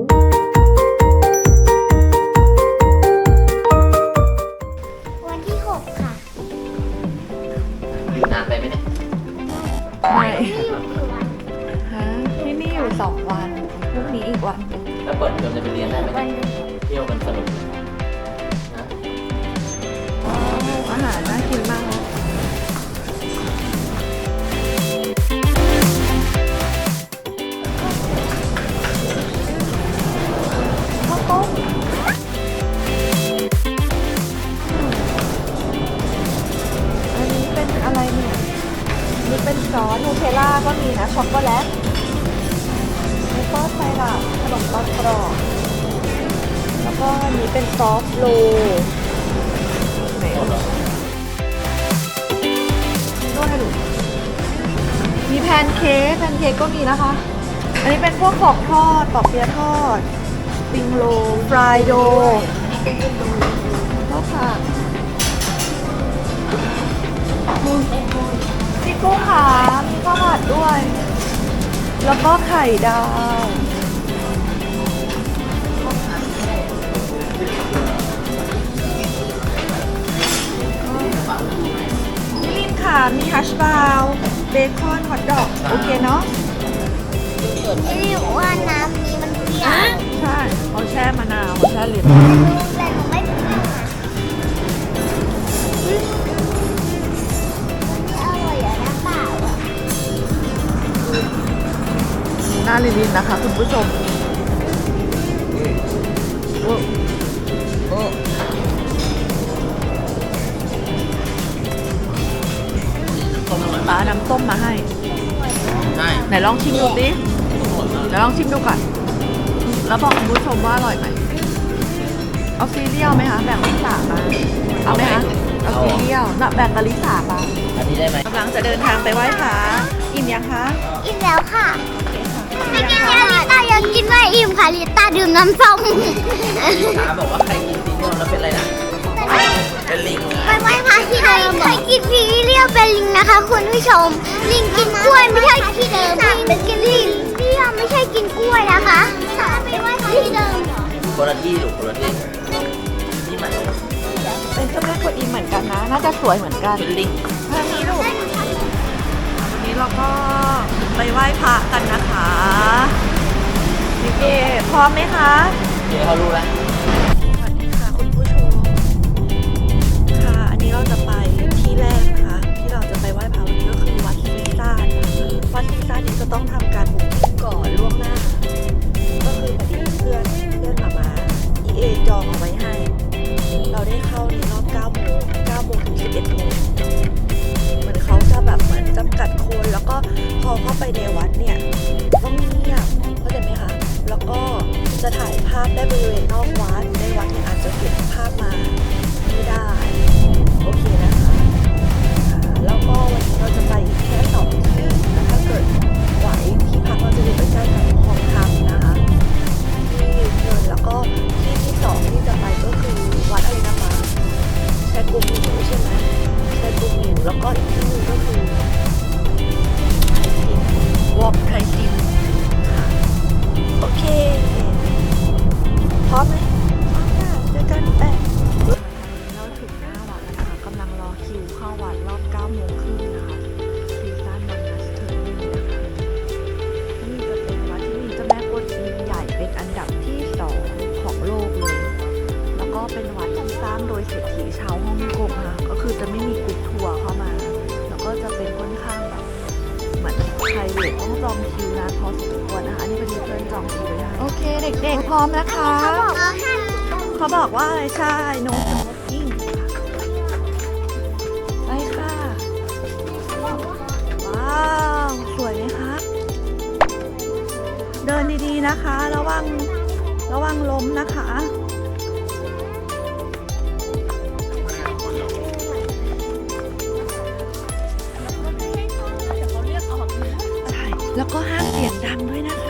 วั นี่เป็นซอสนูเทลล่าก็มีนะ ช็อกโกแลตแล้วก็ไซรัปขนมปังกรอบ แล้วก็อันนี้เป็นซอฟต์โลไหนด้วยดูมีแพนเค้กแพนเค้กก็มีนะคะ อันนี้เป็นพวกของทอดปอกเปียทอดปิงโลฟรายโดแล้วค่ะ มีกุ้งขามีข้าวผัดด้วย แล้วก็ไข่ดาว นี่ค่ะ มีฮัชบราวน์เบคอนฮอทดอก โอเคเนาะนี่ว่าน้ำนี้มันเปรี้ยว ใช่เขาแช่มะนาวเขาแช่ลิ้น น้าลิลินนะคะ คุณผู้ชมโอ้โอ้ป้าน้ำต้มมาให้ ใช่ไหนลองชิมดูสิเดี๋ยวลองชิมดูก่อน แล้วบอกคุณผู้ชมว่าอร่อยไหม เอาซีเรียลไหมคะ แบ่งลิสามาเอาไหมคะ เอาซีเรียลน่ะแบ่งกับลิสามาอันนี้ได้ไหมกำลังจะเดินทางไปไหว้พระอิ่มยังคะ อิ่มแล้วค่ะอิ่มยัง ลิต้ายังกินไม่อิ่มค่ะลิต้าดื่มน้ำส้มถาบอกว่าใครกินซีเรียลแล้วเป็นอะไรนะ เป็นลิงไปไหว้พระที่เดิมใครกินซีเรียลเป็นลิงนะคะ คุณผู้ชม ลิงกินกล้วยไม่ใช่ที่เดิมลิงกินลิงเรียไม่ใช่กินกล้วยนะคะไปไหว้พระที่เดิมเหรอคนละที่หรือคนละที่ที่ใหม่เป็นเจ้าแม่กวนอิมเหมือนกันนะ น่าจะสวยเหมือนกันเป็นลิงทางนี้ลูกวันนี้เราก็ ไปไหว้พระกันนะคะเด็กพร้อมไหมคะเดี๋ยวเขารู้แล้วสวัสดีค่ะคุณผู้ชมค่ะ อันนี้เราจะไปที่แรกนะคะ ที่เราจะไปไหว้พระวันนี้ก็คือวัดซีซ่านวัดซีซ่านนี้จะต้องทำการบุกก่อนล่วงหน้า ก็คือพอดีเพื่อนเพื่อนมามา EA จองเอาไว้ให้ เราได้เข้าในรอบ9โมง9โมงถึง11โมงเหมือน จะแบบเหมือนจำกัดคนแล้วก็พอเข้าไปในวัดเนี่ยต้องเงียบเข้าใจไหมคะแล้วก็จะถ่ายภาพได้บริเวณนอกวัดในวัดเนี่ยอาจจะเก็บ อนจองคิวไว้ให้โอเคเด็กๆพร้อมนะคะ เขาบอกว่าห้ามเขาบอกว่าอะไรใช่ no smoking ไปค่ะ ว้าว สวยไหมคะ เดินดีๆนะคะ ระวัง ระวังล้มนะคะใช่แล้วก็ห้ามเสียงดังด้วยนะคะ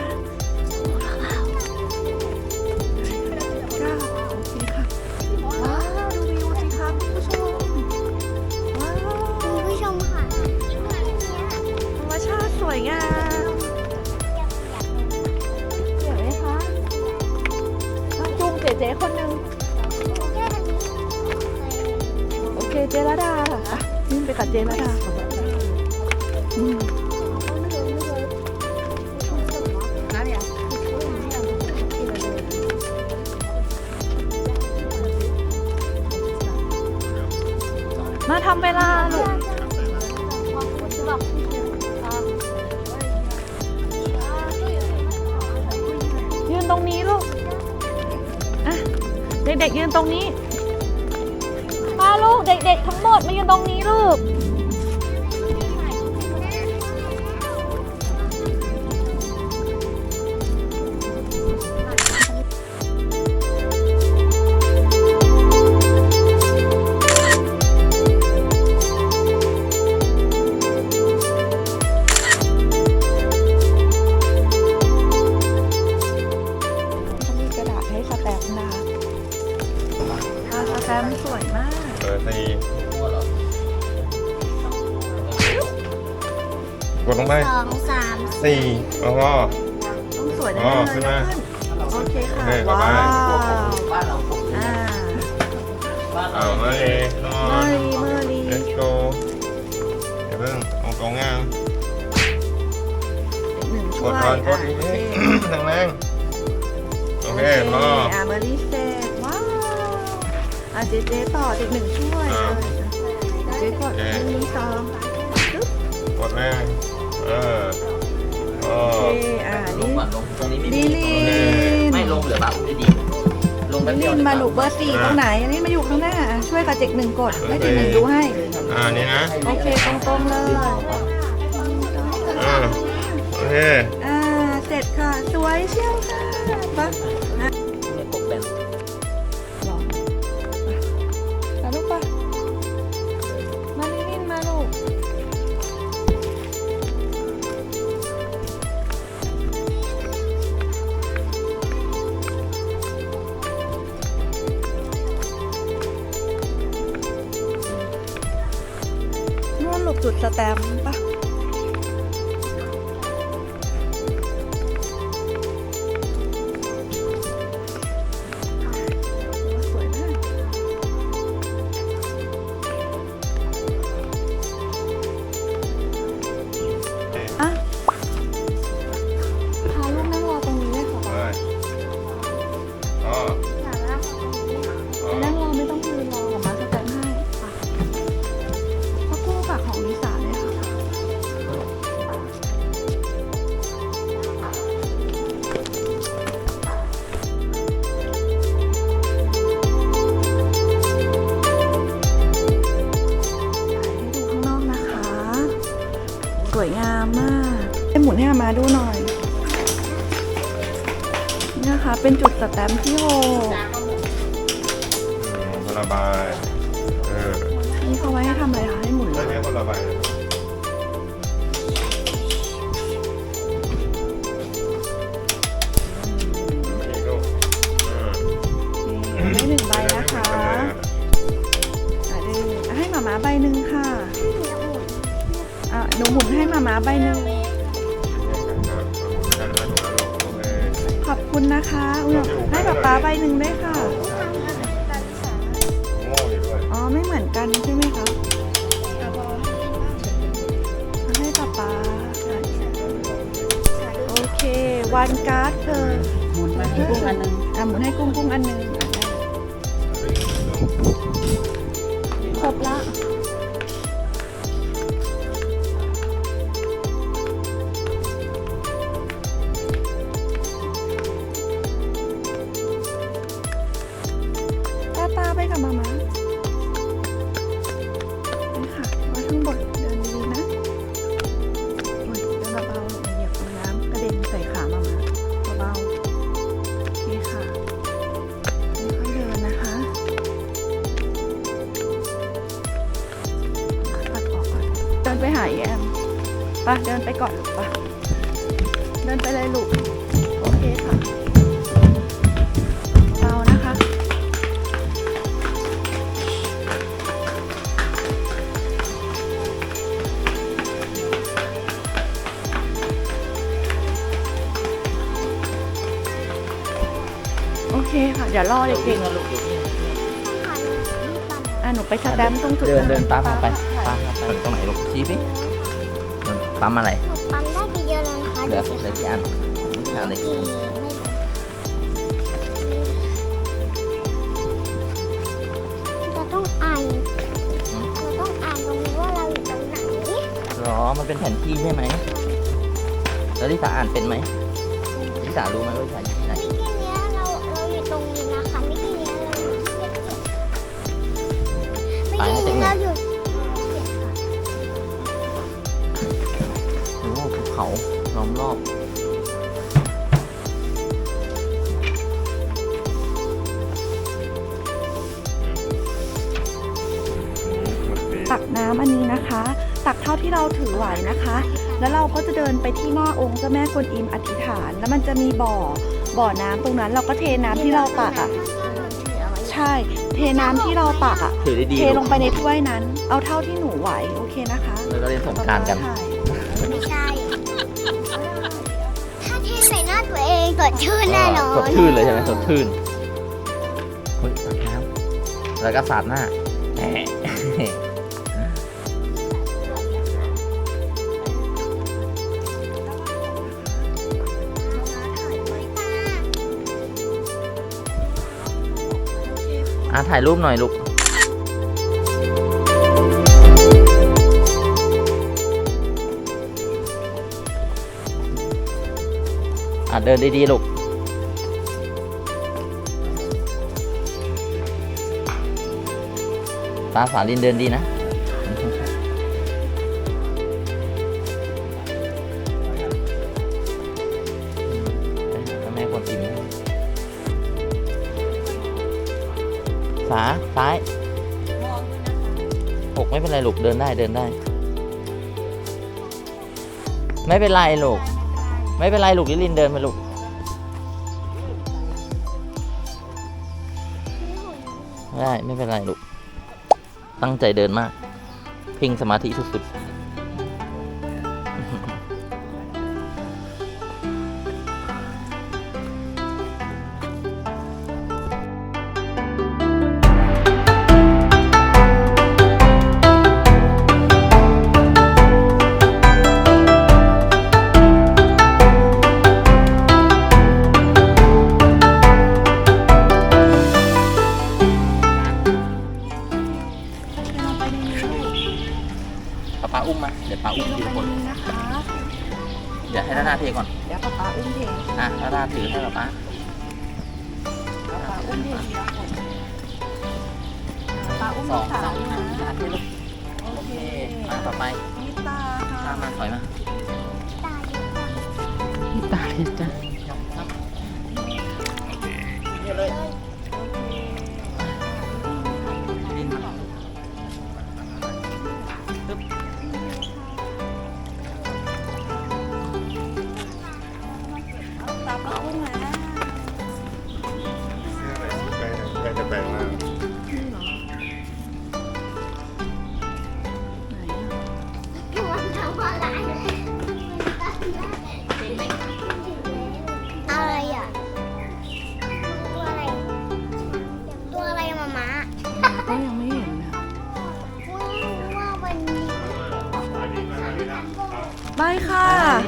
ทำเวลาลูกยืนตรงนี้ลูกอะเด็กๆยืนตรงนี้มาลูกเด็กๆทั้งหมดมายืนตรงนี้ลูก แล้วก็ต้องสวยแน่อ๋อๆขึ้เลยนมาโอเคค่ะโอเคต่อไปว้าวบ้านเราผมอ่าบ้านเราเอามาเลยนอเมอนรีเมอรี let's go เดี๋ยวเพิ่งตรงตรงๆงานอีกหนึ่งกช่วยดก่อนกดอะอีกโอนิเคดแรงๆโอเคพอ อ่าเมอรีเสร็จว้าวอะเจเจต่ออีกหนึ่งช่วยอ่าเจกดโอเคหนึ่งสองปึ๊บกดแรงเออพอโอ เคอ่าลงนี่ก่อนลงตรงนี้ไม่ลิมีลินไม่ลงเหลือแบบดีดี ลงแป๊บลิเดียวลินมาหนูเบอร์สี่ตรงไหน อันนี้มาอยู่ข้างหน้าอะช่วยกับเจ็กหนึ่งกดให้เจ็กหนึ่งดูให้ อ่านี่นะโอเคตรงๆเลย อ่าโอเค อ่า เสร็จค่ะ สวยเชียวค่ะปะ สแตมป์ปะ นจุดสแตมป์ที่โฮคนละใบเออนี่เขาไว้ให้ทำอะไรคะให้หมุนเลไม่ยใช่คนละใบนะอีกลูกอ่าได้หนึ่งใบนะคะอะได้หนึ่งอะให้หมาม้าใบหนึ่งค่ะอะหนูหมุนให้หมาม้าใบหนึ่ง นะคะอุ้ยให้ป๊าป๊าใบหนึ่งได้วยค่ะอ๋อไม่เหมือนกันใช่ไหมคะให้ป๊าป๊าค่ะโอเค วันการ์ดเธอหมุนให้กุ้งอันหนึ่งอะหมุนให้กุ้งกุ้งอันหนึ่ง เคเคค่ะเดี๋ยวรอเดี๋ยวเด็วิ่กงนะลูกเดี๋ยววิ่งๆอะหนูไปสแตมป์ตรงจุดเดินเดินตามนั้นไปค่ะตามไปตรงไหนลูกชี้สิปั๊มอะไร ปั๊มได้ไปเยอะแล้วนะคะเหลือเหลือกี่อันเหลืออะไรกี่อันเราต้องอ่านเราต้องอ่านตรงนี้ว่าเราอยู่ตรงไหนหรอมันเป็นแผนที่ใช่ไหม แล้วลิสาอ่านเป็นไหมลิสารู้ไหมว่าลิสาอยู่ที่ไหน เมื่อกี้เนี้ยเราอยู่โอ้ภูเขาล้อมรอบตักน้ำอันนี้นะคะ ตักเท่าที่เราถือไหวนะคะ แล้วเราก็จะเดินไปที่หน้าองค์เจ้าแม่กวนอิมอธิษฐาน แล้วมันจะมีบ่อบ่อน้ำตรงนั้นเราก็เทน้ำที่เราตักอะใช่ เทน้ำที่เราตักอะถือได้ดีเทลงไปในถ้วยนั้น เอาเท่าที่หนูไหวโอเคนะคะแล้วก็เล่นสงกรารกันถ่ายไม่ใช่ ถ้าเทใส่หน้าตัวเองสดชื่นแน่นอนสดชื่นเลยใช่ไหมสดชื่นเฮ้ยตักน้ำแล้วก็สาดหน้าแหม อะถ่ายรูปหน่อยลูก อะเดินดีๆลูกตาสาลินเดินดีนะ สาซ้ายหกไม่เป็นไรลูกเดินได้เดินได้ ไม่เป็นไรลูก ไม่เป็นไรลูกลิลินเดินมาลูกไม่ได้ไม่เป็นไรลูก ตั้งใจเดินมาก เพ่งสมาธิสุดๆ ไปนิตาค่ะตามมาถอยมา ตาดีกว่าพี่ตาเลยจ้ะเย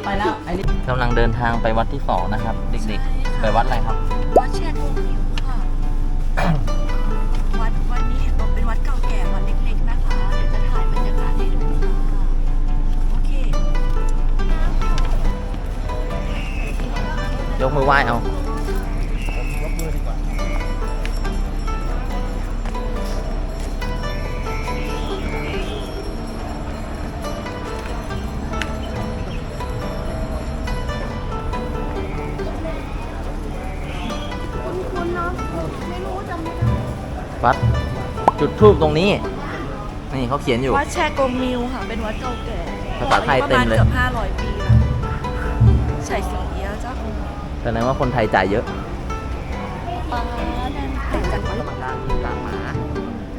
ไปแล้วไอ้นี่กำลังเดินทางไปวัดที่สองนะครับ เด็กๆ ไปวัดอะไรครับ วัดแช่กงหิวค่ะ วัดวัดนี้เป็นวัดเก่าแก่วัดเล็กๆนะคะ เดี๋ยวจะถ่ายบรรยากาศให้ดูค่ะโอเค ยกมือไหว้เอา วัดจุดทูบตรงนี้ นี่เขาเขียนอยู่ วัดแช่กงมิวค่ะ เป็นวัดเก่าแก่ภาษาไทยเต็มเลย ประมาณเกือบ500 ปีแล้วใส่สิงเอี้ยะเจ้าแสดงว่าคนไทยจ่ายเยอะป้าแดนไข่จังหวัดกรรมการกลางหมา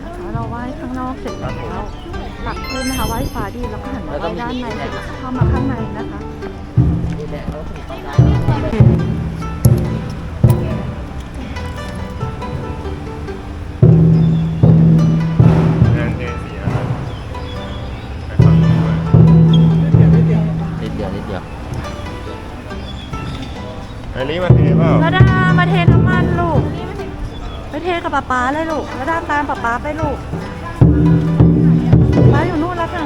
นะคะเราไหว้ข้างนอกเสร็จแล้วหลักขึ้นนะคะไหว้ฟ้าดีแล้วก็หันมาไหว้ด้านในเสร็จแล้วก็เข้ามาข้างในนะคะ ปเทกับป๊าป๊าเลยลูกระดาตามป๊าป๊าไปลูกป๊าอยู่นู่นแล้วค่ะ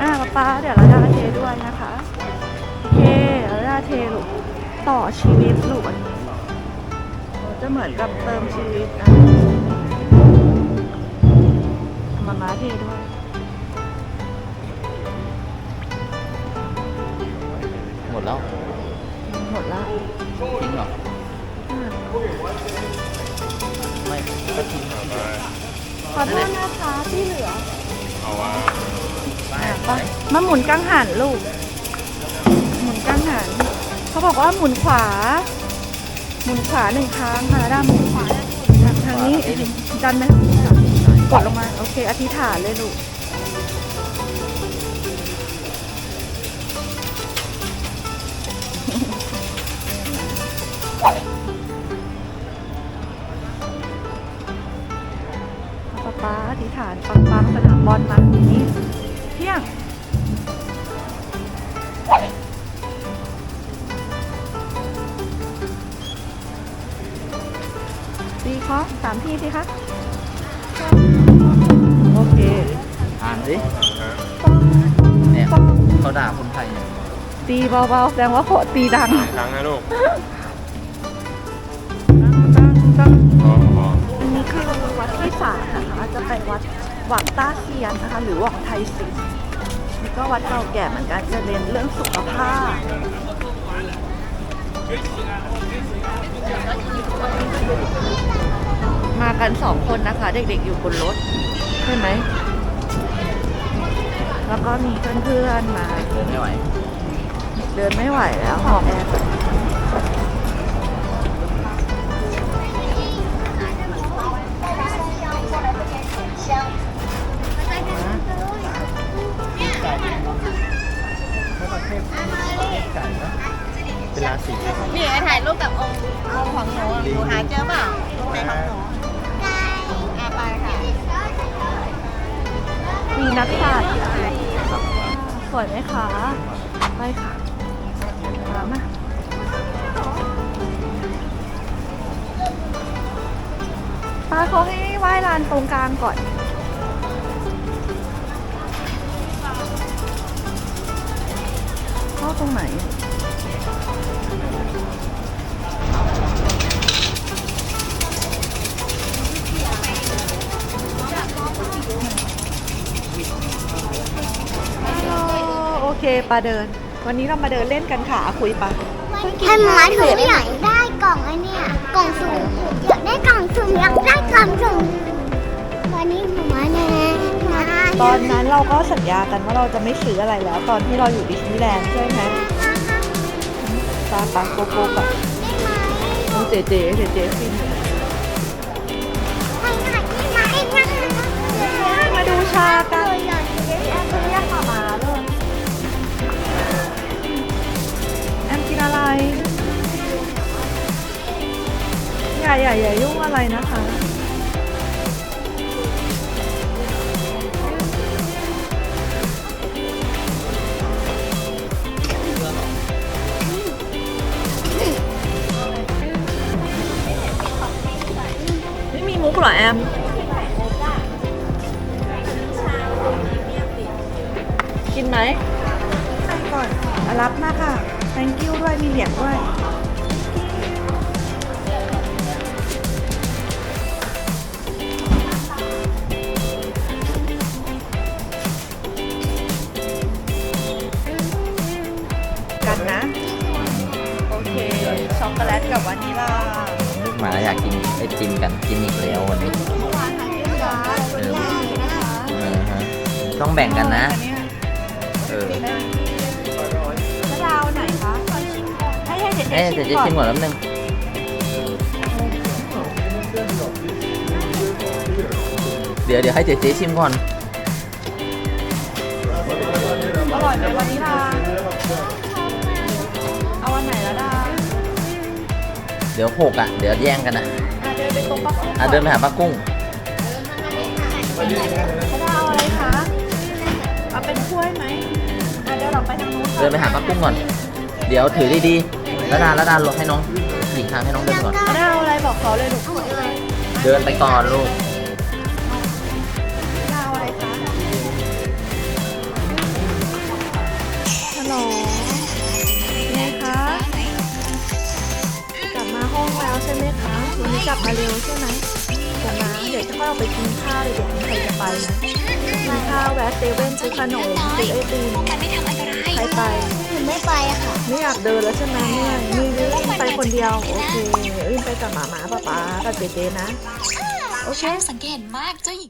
อ่าป๊าป๊าเดี๋ยวระดาเทด้วยนะคะเทระดาเทลูกต่อชีวิตลูกอันนี้จะเหมือนกับเติมชีวิตนะมาม้าเทด้วย มาหมุนกังหันลูก หมุนกังหัน เขาบอกว่าหมุนขวา หมุนขวาหนึ่งครั้งค่ะด้านหมุนขวาทางนี้ดันไหมกดลงมา โอเค อธิษฐานเลยลูก เบาๆแสดงว่าโขตีดัง ครั้งนะลูกดังพอพออันนี้คือวัดที่สามนะคะจะเป็นวัดหวังต้าเซียนนะคะ หรือหวังไทยศิลป์นี่ก็วัดเก่าแก่เหมือนกันจะเรียนเรื่องสุขภาพมากันสองคนนะคะ เด็กๆอยู่บนรถใช่ไหม แล้วก็มีเพื่อนๆมาเดินไม่ไหวเดินไม่ไหวแล้วหอบแอร์เป็นราศีนี่ไอ้ถ่ายรูปกับองค์องค์ของหนูหนูหาเจอเปล่ารูปไหนของหนูอะไปค่ะมีนักสัตว์สวยไหมคะไปค่ะ ป้าเขาให้ไหว้ลานตรงกลางก่อน เข้าตรงไหนโอเคปาเดิน วันนี้เรามาเดินเล่นกันค่ะคุยปะ ให้มาถืออยากได้กล่องไอ้เนี่ยกล่องสุ่มอยากได้กล่องสุ่มอยากได้กล่องสุ่มวันนี้หนูมาแน่มาตอนนั้นเราก็สัญญากันว่าเราจะไม่ซื้ออะไรแล้ว ตอนที่เราอยู่ดิสนีย์แลนด์ใช่ไหมปาปาโกโก้กับดูเจเจเจเจฟินอยู่ให้หน่อยได้ไหมนะมาดูชากัน อย่าอย่าอย่ายุ่งอะไรนะคะ ไม่มีมุกเหรอแอม กินไหมใช่ก่อน รับมาค่ะ thank you ด้วย มีเหรียญด้วย กกินไอติมกันกินอีกแล้ววันนี้เออเออฮะต้องแบ่งกันนะ เออแล้วดาวไหนคะให้ให้เด็กเอ๊ะๆเดี๋ยวชิจะมชิมก่ก่ออนนแป๊บนึงเดี๋ยวเดี๋ยวให้เจ๊เจ๊ชิมก่อน อร่อยไหมวานิลาเอา เดี๋ยวหกอะ เดี๋ยวแย่งกันนะอะเดินไปตรงปะอะเดินไปหาป้ากุ้งเอาอะไรคะ เอาเป็นถ้วยไหมอะเดี๋ยวเราไปทางนู้นเดินไปหาป้ากุ้งก่อน เดี๋ยวถือดีๆแล้วดาแล้วดาลงให้น้องหลีกทางให้น้องเดินก่อนได้เอาอะไรบอกเขาเลยลูก เดินไปก่อนลูก กลับมาเร็วใช่ไหมเดี๋ยวนะเดี๋ยวจะเข้าไปกินข้าวเดี๋ยวใครจะไปนะกินข้าวแวะเซเว่นซื้อขนมซื้อไอติมใครไปหนูไม่ไปอะค่ะไม่อยากเดินแล้วใช่ไหมเนี่ยมีวิวอินไปคนเดียวโอเคอินไปกับหมาหมาป๊าป๊ากับเจเจนะโอเคช่างสังเกตมากเจ้าหญิง